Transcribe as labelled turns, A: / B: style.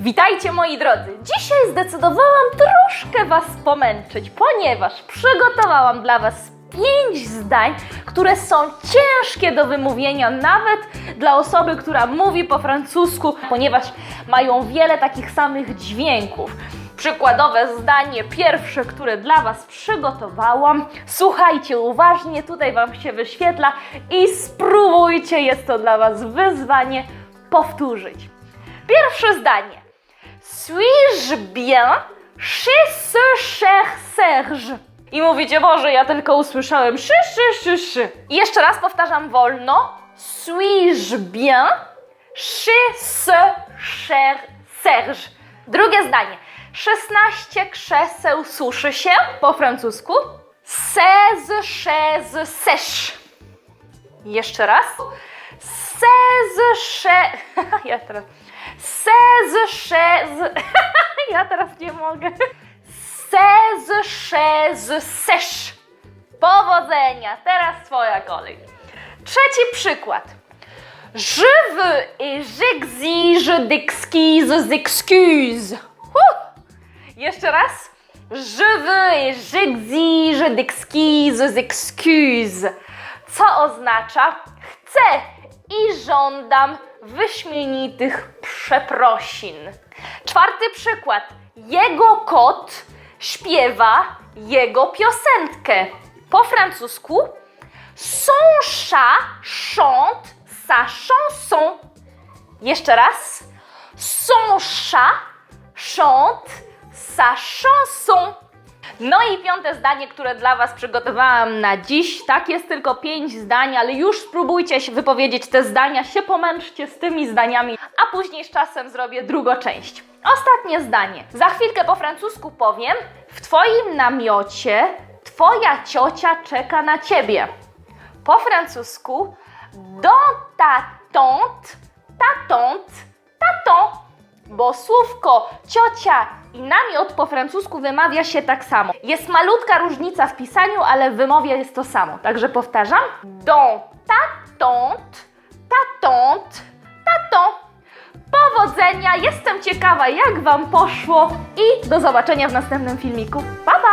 A: Witajcie moi drodzy! Dzisiaj zdecydowałam troszkę Was pomęczyć, ponieważ przygotowałam dla Was pięć zdań, które są ciężkie do wymówienia nawet dla osoby, która mówi po francusku, ponieważ mają wiele takich samych dźwięków. Przykładowe zdanie pierwsze, które dla Was przygotowałam. Słuchajcie uważnie, tutaj Wam się wyświetla i spróbujcie, jest to dla Was wyzwanie, powtórzyć. Pierwsze zdanie. Suis-je bien chez ce cher Serge? I mówicie, Boże, ja tylko usłyszałem szy, szy, szy, szy. I jeszcze raz powtarzam wolno. Suis-je bien chez ce cher Serge? Drugie zdanie. 16 krzeseł suszy się po francusku. 16 chaises sèches. Jeszcze raz. 16 chaises... Ja teraz... 16 chaises... Ja teraz nie mogę. 16 chaises sèches. Powodzenia. Teraz twoja kolej. Trzeci przykład. Je veux et j'exige d'exquises excuses. Jeszcze raz. Je veux et j'exige d'exquises excuses. Co oznacza chcę i żądam wyśmienitych przeprosin. Czwarty przykład. Jego kot śpiewa jego piosenkę. Po francusku son chat chante sa chanson. Jeszcze raz. Son chat chante sa chanson. No i piąte zdanie, które dla Was przygotowałam na dziś. Tak, jest tylko pięć zdań, ale już spróbujcie się wypowiedzieć te zdania, się pomęczcie z tymi zdaniami, a później z czasem zrobię drugą część. Ostatnie zdanie. Za chwilkę po francusku powiem: W Twoim namiocie Twoja ciocia czeka na Ciebie. Po francusku dans ta tante, ta tante, ta tante bo słówko ciocia i namiot po francusku wymawia się tak samo. Jest malutka różnica w pisaniu, ale w wymowie jest to samo. Także powtarzam. Dans ta tante, ta tante, ta tante. Powodzenia, jestem ciekawa jak Wam poszło i do zobaczenia w następnym filmiku. Pa!